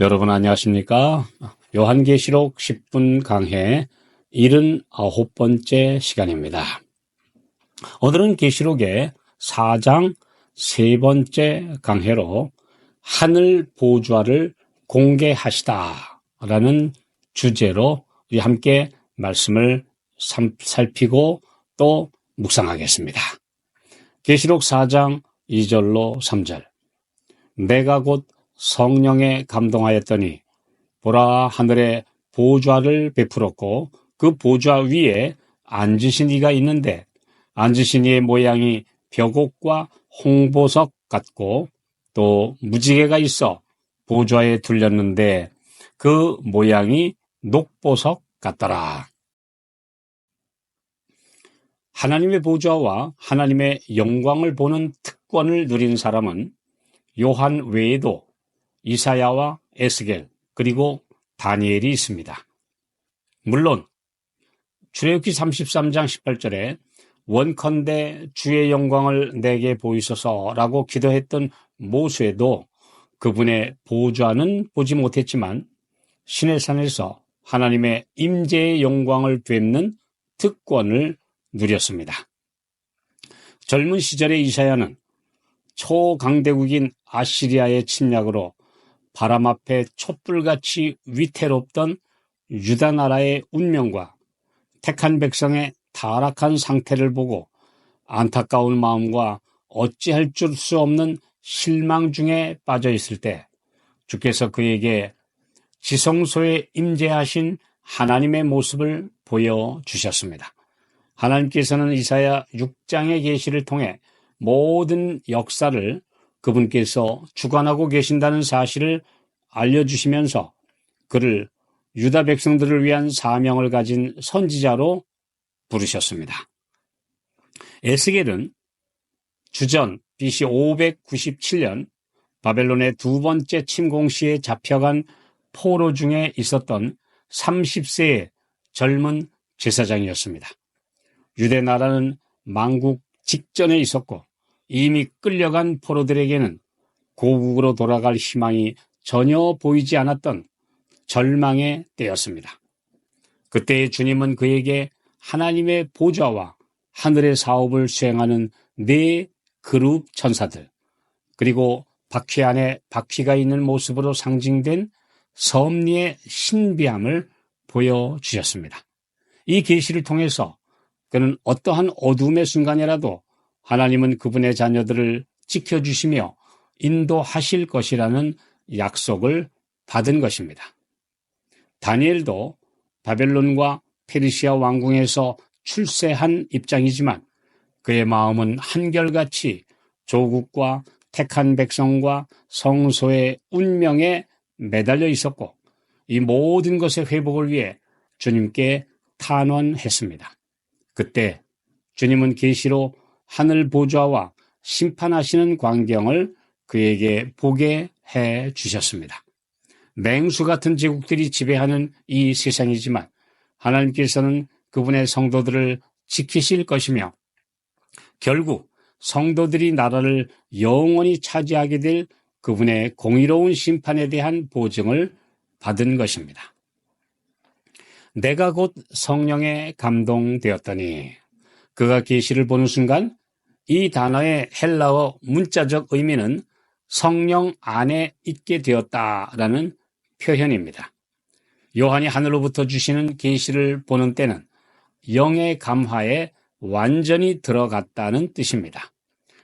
여러분 안녕하십니까? 요한계시록 10분 강해 79번째 시간입니다. 오늘은 계시록의 4장 세 번째 강해로 하늘 보좌를 공개하시다 라는 주제로 우리 함께 말씀을 살피고 또 묵상하겠습니다. 계시록 4장 2절로 3절 내가 곧 성령에 감동하였더니 보라 하늘에 보좌를 베풀었고 그 보좌 위에 앉으신 이가 있는데 앉으신 이의 모양이 벽옥과 홍보석 같고 또 무지개가 있어 보좌에 둘렸는데 그 모양이 녹보석 같더라. 하나님의 보좌와 하나님의 영광을 보는 특권을 누린 사람은 요한 외에도 이사야와 에스겔 그리고 다니엘이 있습니다. 물론 출애굽기 33장 18절에 원컨대 주의 영광을 내게 보이소서라고 기도했던 모세도 그분의 보좌는 보지 못했지만 신의 산에서 하나님의 임재의 영광을 뵙는 특권을 누렸습니다. 젊은 시절의 이사야는 초강대국인 아시리아의 침략으로 바람 앞에 촛불같이 위태롭던 유다 나라의 운명과 택한 백성의 타락한 상태를 보고 안타까운 마음과 어찌할 줄 수 없는 실망 중에 빠져 있을 때 주께서 그에게 지성소에 임재하신 하나님의 모습을 보여 주셨습니다. 하나님께서는 이사야 6장의 계시를 통해 모든 역사를 그분께서 주관하고 계신다는 사실을 알려주시면서 그를 유다 백성들을 위한 사명을 가진 선지자로 부르셨습니다. 에스겔은 주전 BC 597년 바벨론의 두 번째 침공 시에 잡혀간 포로 중에 있었던 30세의 젊은 제사장이었습니다. 유대 나라는 망국 직전에 있었고 이미 끌려간 포로들에게는 고국으로 돌아갈 희망이 전혀 보이지 않았던 절망의 때였습니다. 그때 주님은 그에게 하나님의 보좌와 하늘의 사업을 수행하는 네 그룹 천사들, 그리고 바퀴 안에 바퀴가 있는 모습으로 상징된 섭리의 신비함을 보여주셨습니다. 이 계시를 통해서 그는 어떠한 어둠의 순간이라도 하나님은 그분의 자녀들을 지켜주시며 인도하실 것이라는 약속을 받은 것입니다. 다니엘도 바벨론과 페르시아 왕궁에서 출세한 입장이지만 그의 마음은 한결같이 조국과 택한 백성과 성소의 운명에 매달려 있었고 이 모든 것의 회복을 위해 주님께 탄원했습니다. 그때 주님은 계시로 하늘 보좌와 심판하시는 광경을 그에게 보게 해 주셨습니다. 맹수 같은 제국들이 지배하는 이 세상이지만 하나님께서는 그분의 성도들을 지키실 것이며 결국 성도들이 나라를 영원히 차지하게 될 그분의 공의로운 심판에 대한 보증을 받은 것입니다. 내가 곧 성령에 감동되었더니 그가 계시를 보는 순간 이 단어의 헬라어 문자적 의미는 성령 안에 있게 되었다라는 표현입니다. 요한이 하늘로부터 주시는 계시를 보는 때는 영의 감화에 완전히 들어갔다는 뜻입니다.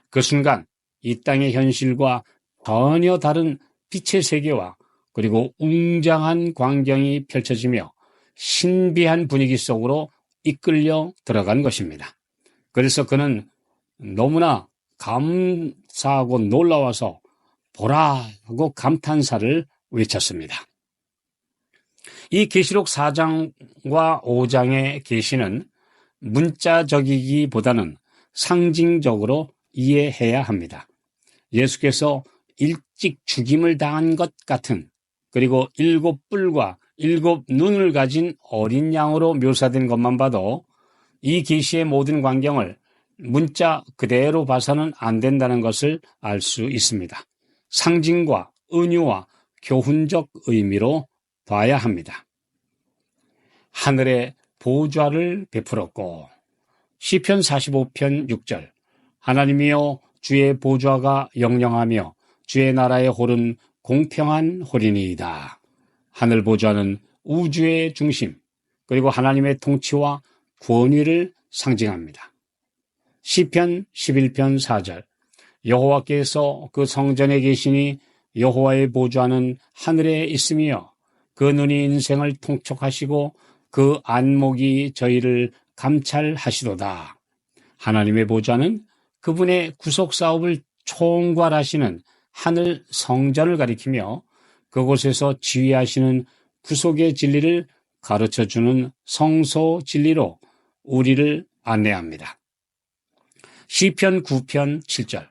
그 순간 이 땅의 현실과 전혀 다른 빛의 세계와 그리고 웅장한 광경이 펼쳐지며 신비한 분위기 속으로 이끌려 들어간 것입니다. 그래서 그는 너무나 감사하고 놀라워서 보라 하고 감탄사를 외쳤습니다. 이 계시록 4장과 5장의 계시는 문자적이기보다는 상징적으로 이해해야 합니다. 예수께서 일찍 죽임을 당한 것 같은 그리고 일곱 뿔과 일곱 눈을 가진 어린 양으로 묘사된 것만 봐도 이 계시의 모든 광경을 문자 그대로 봐서는 안 된다는 것을 알 수 있습니다. 상징과 은유와 교훈적 의미로 봐야 합니다. 하늘의 보좌를 베풀었고 시편 45편 6절 하나님이여 주의 보좌가 영영하며 주의 나라의 홀은 공평한 홀이니이다. 하늘 보좌는 우주의 중심 그리고 하나님의 통치와 권위를 상징합니다. 시편 11편 4절 여호와께서 그 성전에 계시니 여호와의 보좌는 하늘에 있으며 그 눈이 인생을 통촉하시고 그 안목이 저희를 감찰하시도다. 하나님의 보좌는 그분의 구속 사업을 총괄하시는 하늘 성전을 가리키며 그곳에서 지휘하시는 구속의 진리를 가르쳐 주는 성소 진리로 우리를 안내합니다. 시편 9편 7절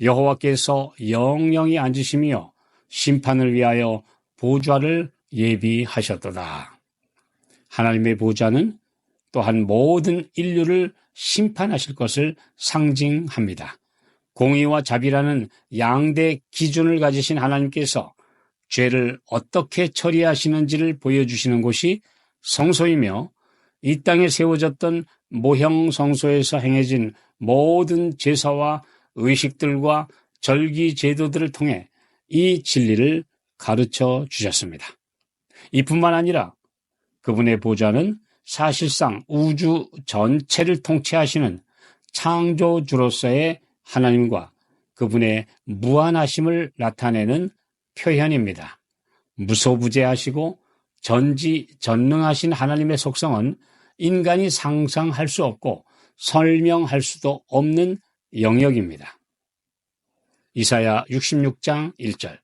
여호와께서 영영히 앉으시며 심판을 위하여 보좌를 예비하셨도다. 하나님의 보좌는 또한 모든 인류를 심판하실 것을 상징합니다. 공의와 자비라는 양대 기준을 가지신 하나님께서 죄를 어떻게 처리하시는지를 보여주시는 곳이 성소이며 이 땅에 세워졌던 모형 성소에서 행해진 모든 제사와 의식들과 절기 제도들을 통해 이 진리를 가르쳐 주셨습니다. 이뿐만 아니라 그분의 보좌는 사실상 우주 전체를 통치하시는 창조주로서의 하나님과 그분의 무한하심을 나타내는 표현입니다. 무소부재하시고 전지전능하신 하나님의 속성은 인간이 상상할 수 없고 설명할 수도 없는 영역입니다. 이사야 66장 1절.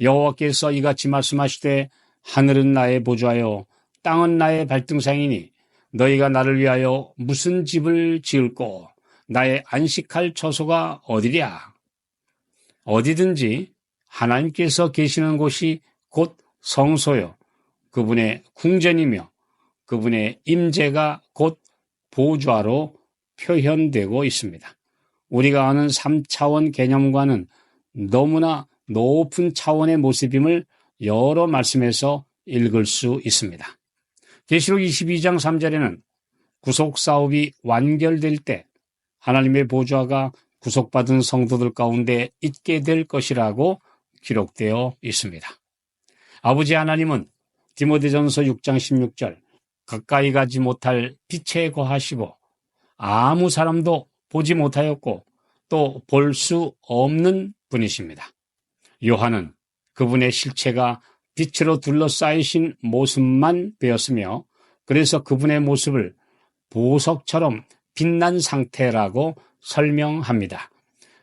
여호와께서 이같이 말씀하시되 하늘은 나의 보좌요 땅은 나의 발등상이니 너희가 나를 위하여 무슨 집을 지을꼬? 나의 안식할 처소가 어디랴? 어디든지 하나님께서 계시는 곳이 곧 성소요. 그분의 궁전이며 그분의 임재가 곧 보좌로 표현되고 있습니다. 우리가 아는 3차원 개념과는 너무나 높은 차원의 모습임을 여러 말씀에서 읽을 수 있습니다. 계시록 22장 3절에는 구속 사업이 완결될 때 하나님의 보좌가 구속받은 성도들 가운데 있게 될 것이라고 기록되어 있습니다. 아버지 하나님은 디모데전서 6장 16절 가까이 가지 못할 빛에 거하시고 아무 사람도 보지 못하였고 또 볼 수 없는 분이십니다. 요한은 그분의 실체가 빛으로 둘러싸이신 모습만 배웠으며 그래서 그분의 모습을 보석처럼 빛난 상태라고 설명합니다.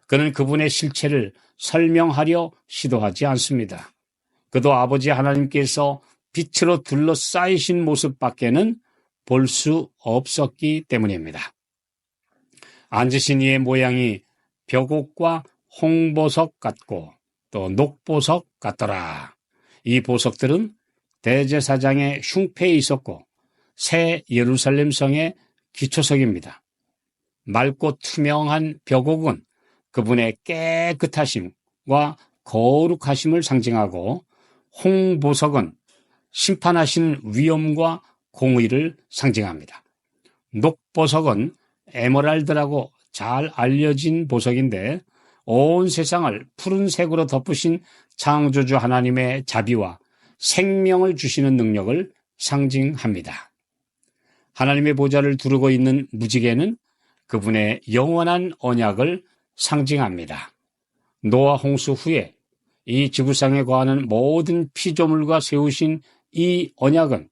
그는 그분의 실체를 설명하려 시도하지 않습니다. 그도 아버지 하나님께서 빛으로 둘러싸이신 모습밖에는 볼 수 없었기 때문입니다. 앉으신 이의 모양이 벽옥과 홍보석 같고 또 녹보석 같더라. 이 보석들은 대제사장의 흉패에 있었고 새 예루살렘 성의 기초석입니다. 맑고 투명한 벽옥은 그분의 깨끗하심과 거룩하심을 상징하고 홍보석은 심판하신 위엄과 공의를 상징합니다. 녹보석은 에메랄드라고 잘 알려진 보석인데 온 세상을 푸른색으로 덮으신 창조주 하나님의 자비와 생명을 주시는 능력을 상징합니다. 하나님의 보좌를 두르고 있는 무지개는 그분의 영원한 언약을 상징합니다. 노아 홍수 후에 이 지구상에 거하는 모든 피조물과 세우신 이 언약은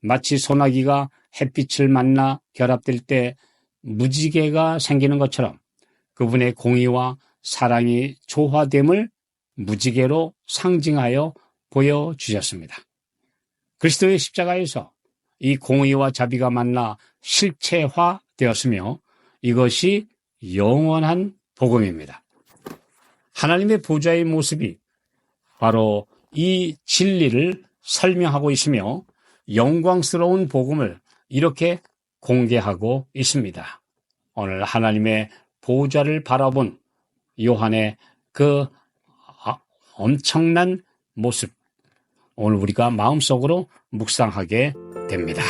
마치 소나기가 햇빛을 만나 결합될 때 무지개가 생기는 것처럼 그분의 공의와 사랑이 조화됨을 무지개로 상징하여 보여주셨습니다. 그리스도의 십자가에서 이 공의와 자비가 만나 실체화 되었으며 이것이 영원한 복음입니다. 하나님의 보좌의 모습이 바로 이 진리를 설명하고 있으며 영광스러운 복음을 이렇게 공개하고 있습니다. 오늘 하나님의 보좌를 바라본 요한의 그 아, 엄청난 모습. 오늘 우리가 마음속으로 묵상하게 됩니다.